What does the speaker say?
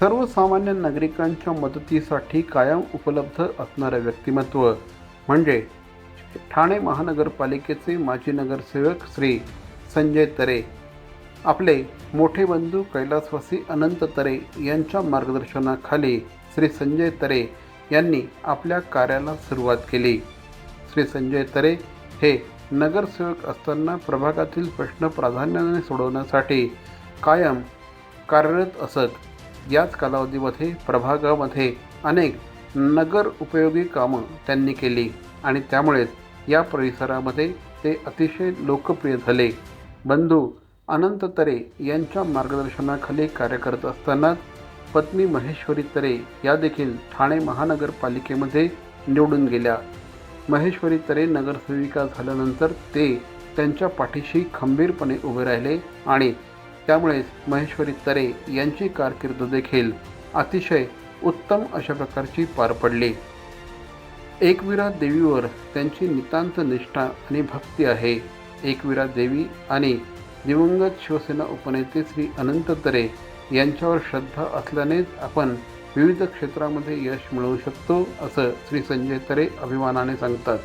सर्वसामान्य नागरिकांच्या मदतीसाठी कायम उपलब्ध असणारं व्यक्तिमत्व म्हणजे ठाणे महानगरपालिकेचे माजी नगरसेवक श्री संजय तरे आपले मोठे बंधू कैलासवासी अनंत तरे यांच्या मार्गदर्शनाखाली श्री संजय तरे यांनी आपल्या कार्याला सुरुवात केली. श्री संजय तरे हे नगरसेवक असताना प्रभागातील प्रश्न प्राधान्याने सोडवण्यासाठी कायम कार्यरत असत. याच कालावधीमध्ये प्रभागामध्ये अनेक नगर उपयोगी कामं त्यांनी केली आणि त्यामुळेच या परिसरामध्ये ते अतिशय लोकप्रिय झाले. बंधू अनंत तरे यांच्या मार्गदर्शनाखाली कार्य करत असतानाच पत्नी महेश्वरी तरे या देखील ठाणे महानगरपालिकेमध्ये निवडून गेल्या. महेश्वरी तरे नगरसेविका झाल्यानंतर ते त्यांच्या पाठीशी खंबीरपणे उभे राहिले आणि त्यामुळेच महेश्वरी तरे यांची कारकीर्द देखील अतिशय उत्तम अशा प्रकारची पार पडली. एकविरा देवीवर त्यांची नितांत निष्ठा आणि भक्ती आहे. एकविरा देवी आणि दिवंगत शिवसेना उपनेते श्री अनंत तरे यांच्यावर श्रद्धा असल्यानेच आपण विविध क्षेत्रामध्ये यश मिळवू शकतो असं श्री संजय तरे अभिमानाने सांगतात.